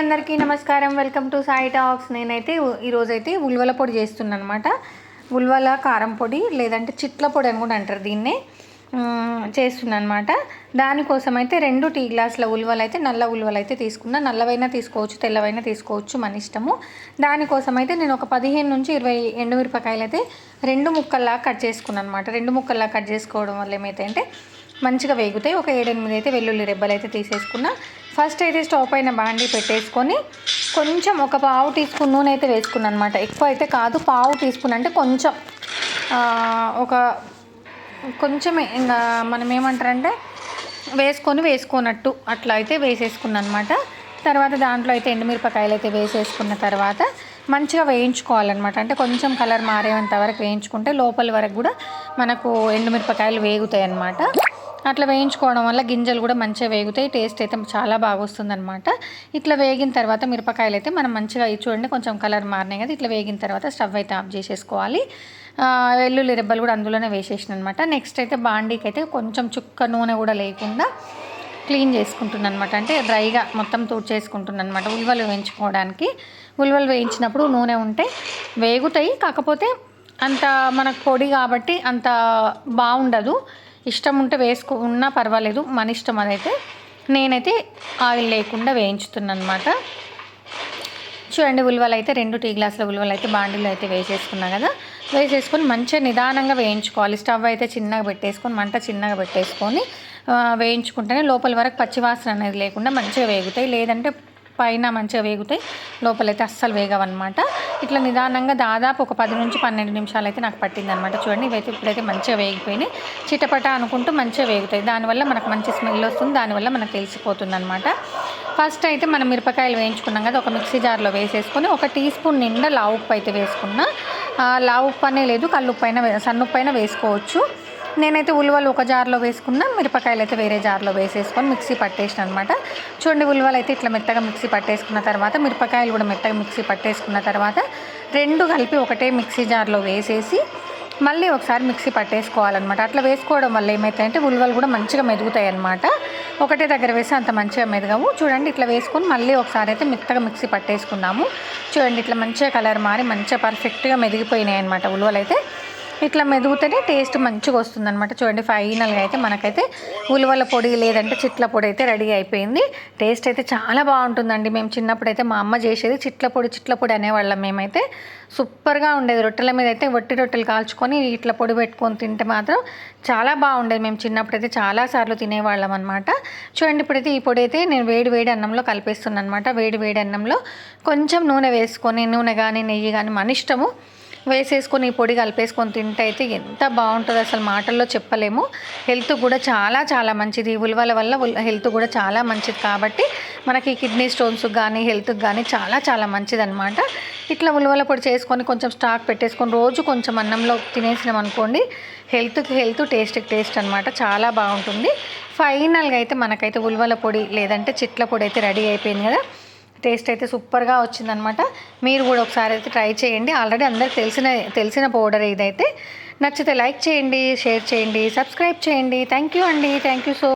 అందరికీ నమస్కారం. Welcome to Sai talks నేనైతే ఈరోజైతే ఉల్వల పొడి చేస్తున్నాను అనమాట ఉల్వల కారం పొడి లేదంటే చిట్ల పొడి అని కూడా అంటారు దీన్నే. చేస్తున్నాను అనమాట దానికోసం అయితే రెండు టీ గ్లాసుల ఉల్వలు అయితే నల్ల ఉల్వలు అయితే తీసుకున్నా. నల్లవైనా తీసుకోవచ్చు తెల్లవైనా తీసుకోవచ్చు మన ఇష్టము. దానికోసం అయితే నేను ఒక పదిహేను నుంచి ఇరవై ఎండుమిరపకాయలు అయితే రెండు ముక్కల్లా కట్ చేసుకున్నాను అనమాట రెండు ముక్కల్లా కట్ చేసుకోవడం వల్ల ఏమైతే అంటే మంచిగా వేగుతాయి. ఒక ఏడెనిమిది అయితే వెల్లుల్లి రెబ్బలు అయితే తీసేసుకున్నా. ఫస్ట్ అయితే స్టవ్ పైన బాండి పెట్టేసుకొని కొంచెం ఒక పావు టీ స్పూన్ నూనె అయితే వేసుకున్నాను అనమాట ఎక్కువ అయితే కాదు పావు టీ స్పూన్ అంటే కొంచెం. ఒక కొంచెం ఇంకా మనం ఏమంటారంటే వేసుకొని వేసుకున్నట్టు అట్లా అయితే వేసేసుకున్నాను అనమాట తర్వాత దాంట్లో అయితే ఎండుమిరపకాయలు అయితే వేసేసుకున్న తర్వాత మంచిగా వేయించుకోవాలన్నమాట. అంటే కొంచెం కలర్ మారేంత వరకు వేయించుకుంటే లోపల వరకు కూడా మనకు ఎండుమిరపకాయలు వేగుతాయి అన్నమాట అట్లా వేయించుకోవడం వల్ల గింజలు కూడా మంచిగా వేగుతాయి టేస్ట్ అయితే చాలా బాగా వస్తుందన్నమాట. ఇట్లా వేగిన తర్వాత మిరపకాయలు అయితే మనం మంచిగా చూడండి కొంచెం కలర్ మారినాయి కదా ఇట్లా వేగిన తర్వాత స్టవ్ అయితే ఆఫ్ చేసేసుకోవాలి. వెల్లుల్లి రెబ్బలు కూడా అందులోనే వేసేసిన అనమాట నెక్స్ట్ అయితే బాండీకి అయితే కొంచెం చుక్క నూనె కూడా లేకుండా క్లీన్ చేసుకుంటున్నాను అనమాట అంటే డ్రైగా మొత్తం చేసుకుంటున్నాను అనమాట ఉల్వలు వేయించుకోవడానికి. ఉల్వలు వేయించినప్పుడు నూనె ఉంటే వేగుతాయి కాకపోతే అంత మనకు పొడి కాబట్టి అంత బాగుండదు. ఇష్టం ఉంటే వేసుకున్నా పర్వాలేదు మన ఇష్టం అదైతే నేనైతే ఆయిల్ లేకుండా వేయించుతున్నాను అనమాట చూడండి ఉలువలు అయితే రెండు టీ గ్లాసుల ఉలువలు అయితే బాండీలు అయితే వేసేసుకున్నా కదా వేసేసుకొని మంచిగా నిదానంగా వేయించుకోవాలి. స్టవ్ అయితే చిన్నగా పెట్టేసుకొని మంట చిన్నగా పెట్టేసుకొని వేయించుకుంటేనే లోపల వరకు పచ్చివాసన అనేది లేకుండా మంచిగా వేగుతాయి. లేదంటే పైన మంచిగా వేగుతాయి లోపలైతే అస్సలు వేగవన్నమాట. ఇట్లా నిదానంగా దాదాపు ఒక పది నుంచి పన్నెండు నిమిషాలు అయితే నాకు పట్టింది అనమాట చూడండి ఇవైతే ఇప్పుడైతే మంచిగా వేగిపోయినాయి. చిటపట అనుకుంటూ మంచిగా వేగుతాయి. దానివల్ల మనకు మంచి స్మెల్ వస్తుంది దానివల్ల మనకు తెలిసిపోతుంది అనమాట ఫస్ట్ అయితే మనం మిరపకాయలు వేయించుకున్నాం కదా ఒక మిక్సీ జార్లో వేసేసుకొని ఒక టీ స్పూన్ నిండా లావు ఉప్పు అయితే వేసుకున్నా. లావు ఉప్పు అనే లేదు కల్లుప్పు అయినా సన్నుప్పు అయినా వేసుకోవచ్చు. నేనైతే ఉలువలు ఒక జార్లో వేసుకున్నా మిరపకాయలు అయితే వేరే జార్లో వేసేసుకొని మిక్సీ పట్టేసిన అనమాట చూడండి ఉలువలు అయితే ఇట్లా మెత్తగా మిక్సీ పట్టేసుకున్న తర్వాత మిరపకాయలు కూడా మెత్తగా మిక్సీ పట్టేసుకున్న తర్వాత రెండు కలిపి ఒకటే మిక్సీ జార్లో వేసేసి మళ్ళీ ఒకసారి మిక్సీ పట్టేసుకోవాలన్నమాట. అట్లా వేసుకోవడం వల్ల ఏమవుతాయంటే ఉలువలు కూడా మంచిగా మెదుగుతాయి అనమాట ఒకటే దగ్గర వేసి అంత మంచిగా మెదగవు. చూడండి ఇట్లా వేసుకొని మళ్ళీ ఒకసారి అయితే మెత్తగా మిక్సీ పట్టేసుకున్నాము. చూడండి ఇట్లా మంచిగా కలర్ మారి మంచిగా పర్ఫెక్ట్గా మెదిగిపోయినాయి అనమాట ఉలువలు అయితే ఇట్లా మెదుగుతేనే టేస్ట్ మంచిగా వస్తుంది అనమాట చూడండి ఫైనల్గా అయితే మనకైతే ఉలవల పొడి లేదంటే చిట్ల పొడి అయితే రెడీ అయిపోయింది. టేస్ట్ అయితే చాలా బాగుంటుందండి. మేము చిన్నప్పుడు అయితే మా అమ్మ చేసేది చిట్ల పొడి చిట్ల పొడి అనేవాళ్ళం మేమైతే. సూపర్గా ఉండేది. రొట్టెల మీద అయితే వట్టి రొట్టెలు కాల్చుకొని ఇట్లా పొడి పెట్టుకొని తింటే మాత్రం చాలా బాగుండేది. మేము చిన్నప్పుడు అయితే చాలాసార్లు తినేవాళ్ళం అనమాట చూడండి ఇప్పుడైతే ఈ పొడి అయితే నేను వేడి వేడి అన్నంలో కలిపేస్తున్నాను అనమాట వేడి వేడి అన్నంలో కొంచెం నూనె వేసుకొని నూనె కానీ నెయ్యి కానీ మన ఇష్టము. వేసేసుకొని ఈ పొడి కలిపేసుకొని తింటే అయితే ఎంత బాగుంటుందో అసలు మాటల్లో చెప్పలేము. హెల్త్ కూడా చాలా చాలా మంచిది. ఉలవల వల్ల హెల్త్ కూడా చాలా మంచిది కాబట్టి మనకి కిడ్నీ స్టోన్స్ కానీ హెల్త్కి కానీ చాలా చాలా మంచిది అనమాట ఇట్లా ఉలవల పొడి చేసుకొని కొంచెం స్టాక్ పెట్టేసుకొని రోజు కొంచెం అన్నంలో తినేసినాం అనుకోండి హెల్త్కి హెల్త్ టేస్ట్కి టేస్ట్ అనమాట చాలా బాగుంటుంది. ఫైనల్గా అయితే మనకైతే ఉలవల పొడి లేదంటే చిట్ల పొడి అయితే రెడీ అయిపోయింది కదా. టేస్ట్ అయితే సూపర్గా వచ్చిందనమాట. మీరు కూడా ఒకసారి అయితే ట్రై చేయండి. ఆల్రెడీ అందరికి తెలిసిన తెలిసిన పౌడర్ ఇదైతే నచ్చితే లైక్ చేయండి షేర్ చేయండి సబ్స్క్రైబ్ చేయండి. థ్యాంక్ యూ అండి. Thank you so